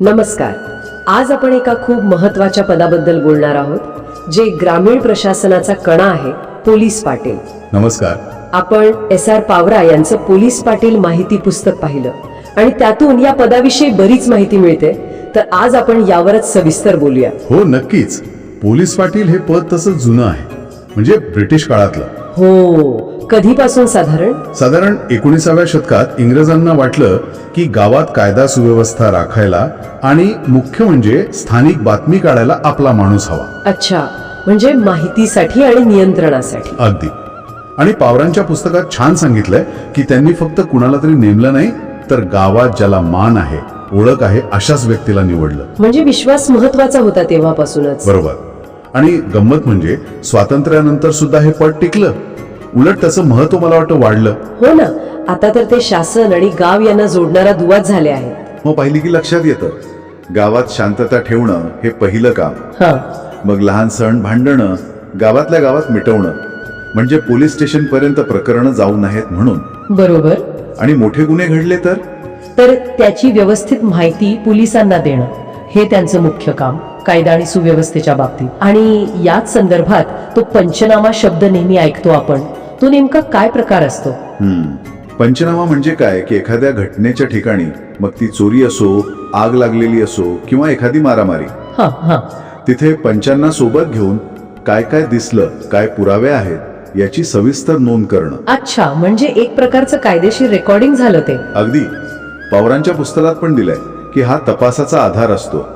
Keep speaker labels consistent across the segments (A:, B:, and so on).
A: नमस्कार. आज आपण एका खूप महत्त्वाच्या पदाबद्दल बोलणार आहोत जे ग्रामीण प्रशासनाचा कणा आहे पोलीस पाटील.
B: नमस्कार.
A: आपण एस आर पावरा यांचं पोलीस पाटील माहिती पुस्तक पाहिलं आणि त्यातून या पदाविषयी बरीच माहिती मिळते तर आज आपण यावरच सविस्तर बोलूया.
B: हो नक्कीच. पोलीस पाटील हे पद तसं जुनं आहे म्हणजे ब्रिटिश काळातलं.
A: हो. कधीपासून साधारण?
B: साधारण एकोणीसाव्या शतकात इंग्रजांना वाटलं की गावात कायदा सुव्यवस्था राखायला आणि मुख्य म्हणजे स्थानिक बातमी काढायला आपला माणूस हवा.
A: अच्छा म्हणजे माहितीसाठी आणि नियंत्रणासाठी.
B: अगदी. आणि पावरांच्या पुस्तकात छान सांगितलंय की त्यांनी फक्त कुणाला तरी नेमलं नाही तर गावात ज्याला मान आहे ओळख आहे अशाच व्यक्तीला निवडलं.
A: म्हणजे विश्वास महत्त्वाचा होता तेव्हापासूनच.
B: बरोबर. आणि गंमत म्हणजे स्वातंत्र्यानंतर सुद्धा हे पद टिकलं. उलट त्याचं महत्त्व मला वाटतं वाढलं.
A: हो ना. आता तर ते शासन आणि गाव यांना जोडणारा दुवाच झाले आहेत.
C: मग पाहिली की लक्षात येतं. गावात शांतता ठेवणं हे पहिलं काम.
A: हा.
C: मग लहान सण भांडणं गावातल्या गावात मिटवणं. म्हणजे पोलीस स्टेशन पर्यंत प्रकरणं जाऊ नयेत म्हणून.
A: बरोबर.
C: आणि मोठे गुन्हे घडले तर?
A: तर त्याची व्यवस्थित माहिती पोलिसांना देणं. हे त्यांचं मुख्य काम कायदा आणि सुव्यवस्थेच्या बाबतीत. आणि याच संदर्भात तो पंचनामा शब्द नेहमी ऐकतो आपण. तो नेमका काय प्रकार असतो?
C: हम्म. पंचनामा म्हणजे काय? की एखाद्या घटनेच्या ठिकाणी मग ती चोरी असो आग लागलेली असो किंवा एखादी मारामारी.
A: हा हा.
C: तिथे पंचांना सोबत घेऊन काय काय दिसलं काय पुरावे आहेत याची सविस्तर नोंद करणं.
A: अच्छा म्हणजे एक प्रकारचं कायदेशीर रेकॉर्डिंग झालं ते.
C: अगदी. पवारांच्या पुस्तकात पण दिलंय की हा तपासाचा आधार असतो.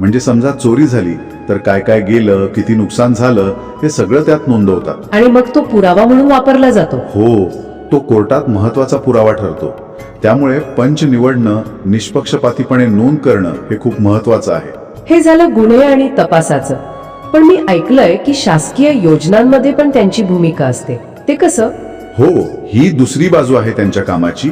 C: म्हणजे समजा चोरी झाली तर काय काय गेलं किती नुकसान झालं हे सगळं त्यात नोंदवतात.
A: आणि मग तो पुरावा म्हणून वापरला जातो.
C: हो तो कोर्टात महत्त्वाचा पुरावा ठरतो. त्यामुळे पंच निवडणं निष्पक्षपातीपणे नोंद करणं हे खूप महत्वाचं आहे.
A: हे झालं गुन्हे आणि तपासाचं. पण मी ऐकलंय की शासकीय योजनांमध्ये पण त्यांची भूमिका असते. ते कसं?
C: हो ही दुसरी बाजू आहे त्यांच्या कामाची.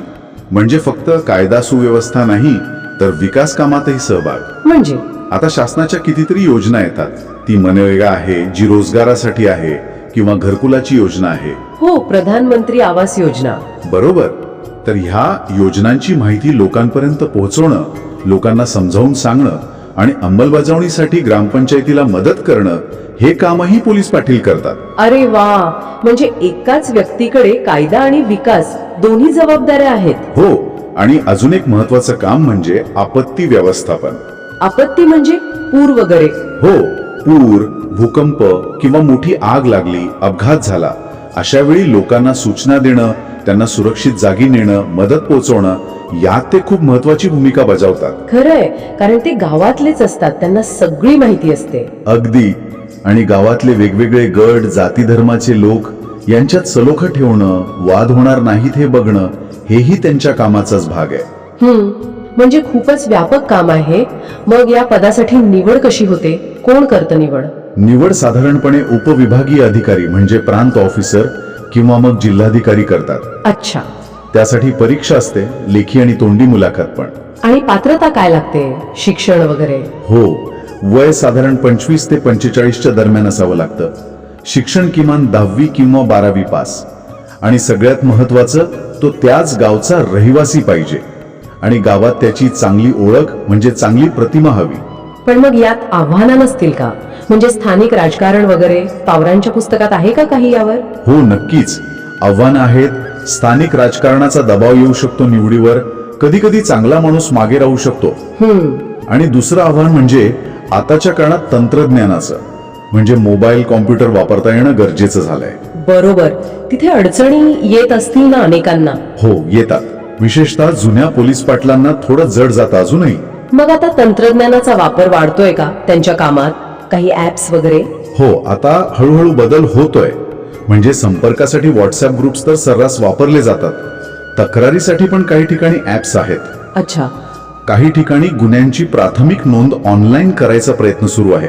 C: म्हणजे फक्त कायदा सुव्यवस्था नाही तर विकास कामातही सहभाग.
A: म्हणजे?
C: आता शासनाच्या कितीतरी योजना येतात. ती मनरेगा आहे जी रोजगारासाठी आहे किंवा घरकुलाची योजना आहे.
A: हो प्रधानमंत्री आवास योजना.
C: बरोबर. तर ह्या योजनांची माहिती लोकांपर्यंत पोहोचवणं लोकांना समजावून सांगणं आणि अंमलबजावणीसाठी ग्रामपंचायतीला मदत करणं हे कामही पोलीस पाटील करतात.
A: अरे वा! म्हणजे एकाच व्यक्तीकडे कायदा आणि विकास दोन्ही जबाबदाऱ्या आहेत.
C: हो आणि अजून एक महत्वाचं काम म्हणजे आपत्ती व्यवस्थापन.
A: आपत्ती म्हणजे पूर वगैरे.
C: हो पूर भूकंप किंवा मोठी आग लागली अपघात झाला. अशा वेळी लोकांना सूचना देणं त्यांना सुरक्षित जागी नेणं मदत पोहोचवणं यात ते खूप महत्वाची भूमिका बजावतात.
A: खरंय कारण ते गावातलेच असतात त्यांना सगळी माहिती असते.
C: अगदी. आणि गावातले वेगवेगळे गट जाती धर्माचे लोक यांच्यात सलोखा ठेवणं वाद होणार नाहीत हे बघणं हेही त्यांच्या कामाचाच भाग आहे.
A: हम्म म्हणजे खूपच व्यापक काम आहे. मग या पदासाठी निवड कशी होते? कोण करतं निवड?
C: निवड साधारणपणे उपविभागीय अधिकारी म्हणजे प्रांत ऑफिसर किंवा मग जिल्हाधिकारी करतात.
A: अच्छा.
C: त्यासाठी परीक्षा असते लेखी आणि तोंडी मुलाखत पण.
A: आणि पात्रता काय लागते? शिक्षण वगैरे?
C: हो वय साधारण पंचवीस ते पंचेचाळीसच्या दरम्यान असावं लागतं. शिक्षण किमान दहावी किंवा बारावी पास. आणि सगळ्यात महत्वाचं तो त्याच गावचा रहिवासी पाहिजे. आणि गावात त्याची चांगली ओळख म्हणजे चांगली प्रतिमा हवी.
A: पण मग यात आव्हानं नसतील का? म्हणजे स्थानिक राजकारण वगैरे पावरांच्या पुस्तकात आहे का काही यावर?
C: हो नक्कीच. आव्हानं आहेत स्थानिक राजकारणाचा दबाव येऊ शकतो निवडीवर कधी कधी चांगला माणूस मागे राहू शकतो.
A: हम्म.
C: आणि दुसरं आव्हान म्हणजे आताच्या काळात तंत्रज्ञानाचं म्हणजे मोबाईल कॉम्प्युटर वापरता येणं गरजेचं झालंय.
A: बरोबर. तिथे अडचणी येत असतील ना अनेकांना?
C: हो येतात. विशेषतः जुन्या पोलीस पाटलांना थोडं जड जातं अजूनही.
A: मग आता तंत्रज्ञानाचा वापर वाढतोय का? त्यांच्या कामात काही ऍप्स वगैरे?
C: हो आता हळूहळू बदल होतोय. म्हणजे संपर्कासाठी व्हॉट्सअप ग्रुप्स तर सर्रास वापरले जातात. तक्रारीसाठी पण काही ठिकाणी ऍप्स आहेत.
A: अच्छा.
C: काही ठिकाणी गुन्ह्यांची प्राथमिक नोंद ऑनलाईन करायचा प्रयत्न सुरू आहे.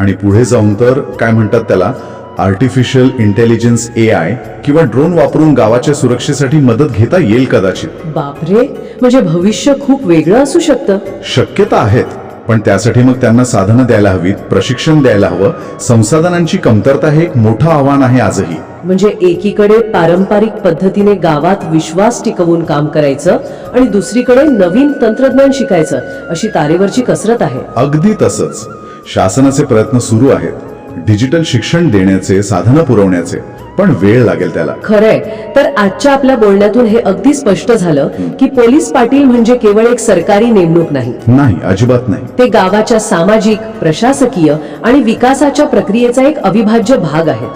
C: आणि पुढे जाऊन तर काय म्हणतात त्याला आर्टिफिशियल इंटेलिजन्स ए आय किंवा ड्रोन वापरून गावाच्या सुरक्षेसाठी मदत घेता येईल कदाचित.
A: बापरे म्हणजे भविष्य खूप वेगळं असू शकतं.
C: शक्यता आहेत पण त्यासाठी मग त्यांना साधनं द्यायला हवीत प्रशिक्षण द्यायला हवं संसाधनांची कमतरता हे एक मोठं आव्हान आहे आजही.
A: म्हणजे एकीकडे पारंपरिक पद्धतीने गावात विश्वास टिकवून काम करायचं आणि दुसरीकडे नवीन तंत्रज्ञान शिकायचं अशी तारेवरची कसरत आहे.
C: अगदी तसंच. शासनाचे प्रयत्न सुरू आहेत. डिजिटल शिक्षण देण्याचे साधनं पुरवण्याचे पण वेळ लागेल त्याला.
A: खरंय. तर आजच्या आपल्या बोलण्यातून हे अगदी स्पष्ट झालं की पोलीस पाटील म्हणजे केवळ एक सरकारी नेमणूक नाही.
C: नाही अजिबात नाही.
A: ते गावाच्या सामाजिक प्रशासकीय आणि विकासाच्या प्रक्रियेचा एक अविभाज्य भाग आहेत.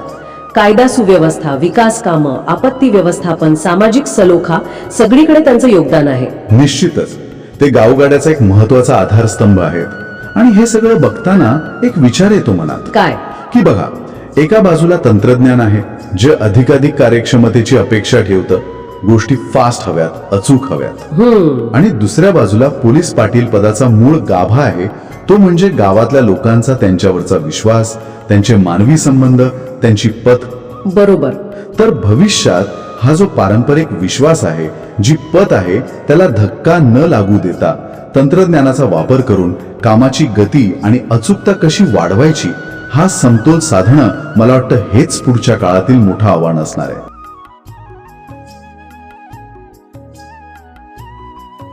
A: कायदा सुव्यवस्था विकास कामं आपत्ती व्यवस्थापन सामाजिक सलोखा सगळीकडे त्यांचं योगदान आहे.
C: निश्चितच. ते गावगाड्याचा एक महत्त्वाचा आधारस्तंभ आहेत. आणि हे सगळं बघताना एक विचार येतो मनात.
A: काय?
C: की बघा एका बाजूला तंत्रज्ञान आहे जे अधिकाधिक कार्यक्षमतेची अपेक्षा ठेवतं. गोष्टी फास्ट हव्यात अचूक हव्यात. आणि दुसऱ्या बाजूला पोलीस पाटील पदाचा मूळ गाभा आहे तो म्हणजे गावातल्या लोकांचा त्यांच्यावरचा विश्वास त्यांचे मानवी संबंध त्यांची पत.
A: बरोबर.
C: तर भविष्यात हा जो पारंपरिक विश्वास आहे जी पत आहे त्याला धक्का न लागू देता तंत्रज्ञानाचा वापर करून कामाची गती आणि अचूकता कशी वाढवायची हा समतोल साधणं मला वाटतं हेच पुढच्या काळातील मोठं आव्हान असणार आहे.